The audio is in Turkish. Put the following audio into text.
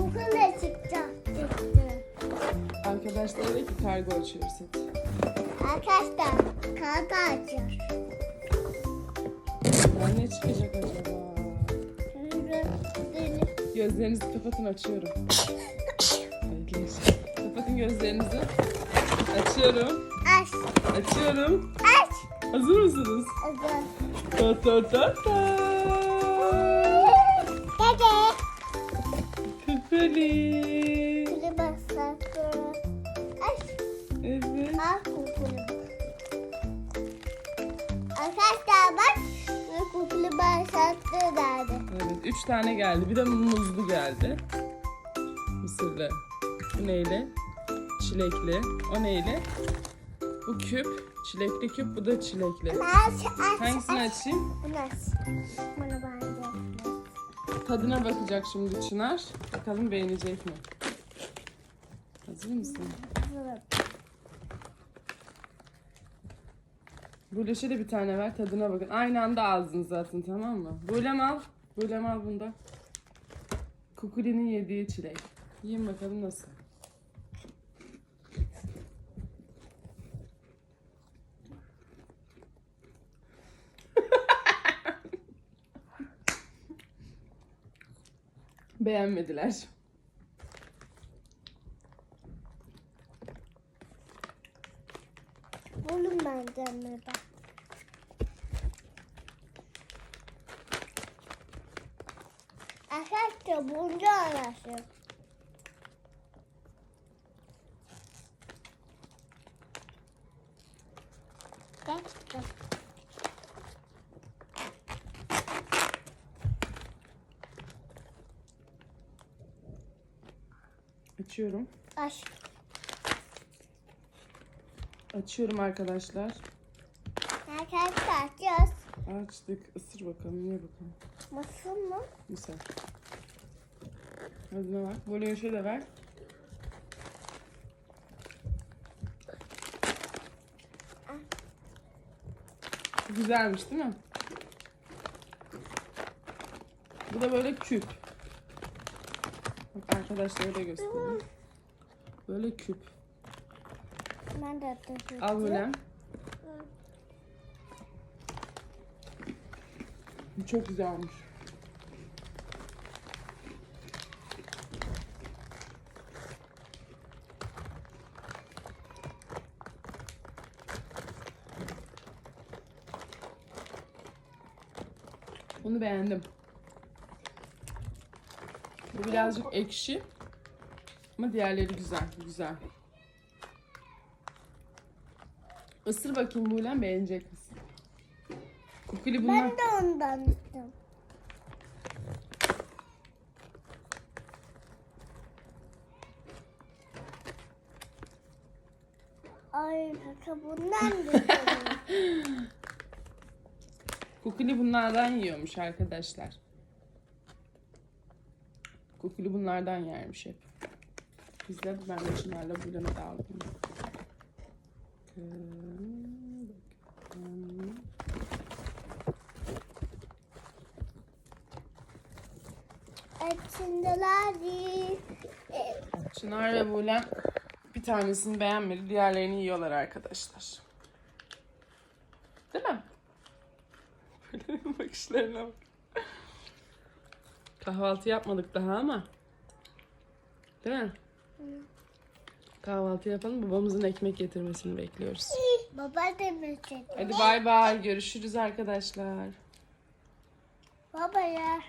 Okula çıkacak. Çıktı. Arkadaşlar dedi ki kargo açıyoruz hadi. Arkadaşlar kağıt açıyor. Ya ne çıkacak acaba? Gözlerinizi kapatın açıyorum. Bekleyin. Kapatın gözlerinizi. Açıyorum. aç. Açıyorum. Aç. Hazır mısınız? Hazır. Ta ta ta ta. Dede. Kukuli. Kule basaklı. Aç. Evet. Al kukulu. Arkadaşlar bak. Kukulu basaklı derdi. Evet. Üç tane geldi. Bir de muzlu geldi. Mısırlı. Bu neyle? Çilekli. O neyle? Bu küp. Çilekli küp. Bu da çilekli. Aç aç. Hangisini aç. açayım? Bunu aç. Bunu bence. Tadına bakacak şimdi Çınar. Bakalım beğenecek mi? Hazır mısın? Hazırım. Bu leşe de bir tane ver tadına bakın. Aynı anda ağzınıza zaten tamam mı? Böyle al. Böyle al bunda. Kukuli'nin yediği çilek. Yiyin bakalım nasıl. Beğenmediler. Bulun bence mi bak. Arkadaşlar bunca arası. Gerçekten. Açıyorum. Aç. Açıyorum arkadaşlar. Arkadaşlar açıyoruz. Açtık. Isır bakalım. Ye bakalım. Nasıl mı? Güzel. Hadi ne var? Böyle yaşa da ver. Güzelmiş değil mi? Bu da böyle küp. Bak arkadaşlara da göstereyim. Böyle küp. Ben de atacağım. Al böyle. Bu çok güzelmiş. Bunu beğendim. Bu birazcık ekşi. Ama diğerleri güzel, güzel. Isır bakayım Buğlen beğenecek misin? Kukuli bunlar. Ben de ondan istiyorum. Ay kaka bundan da. Kukuli bunlardan yiyormuş arkadaşlar. Kukuli bunlardan yermiş hep. Biz de ben de Çınar'la Buğlen'e de aldım. E, Çınar ve Buğlen bir tanesini beğenmedi. Diğerlerini yiyorlar arkadaşlar. Değil mi? Böyle bakışlarına bak. Kahvaltı yapmadık daha ama. Değil mi? Kahvaltı yapalım. Babamızın ekmek getirmesini bekliyoruz. Baba demişti. Hadi bay bay. Görüşürüz arkadaşlar. Baba ya.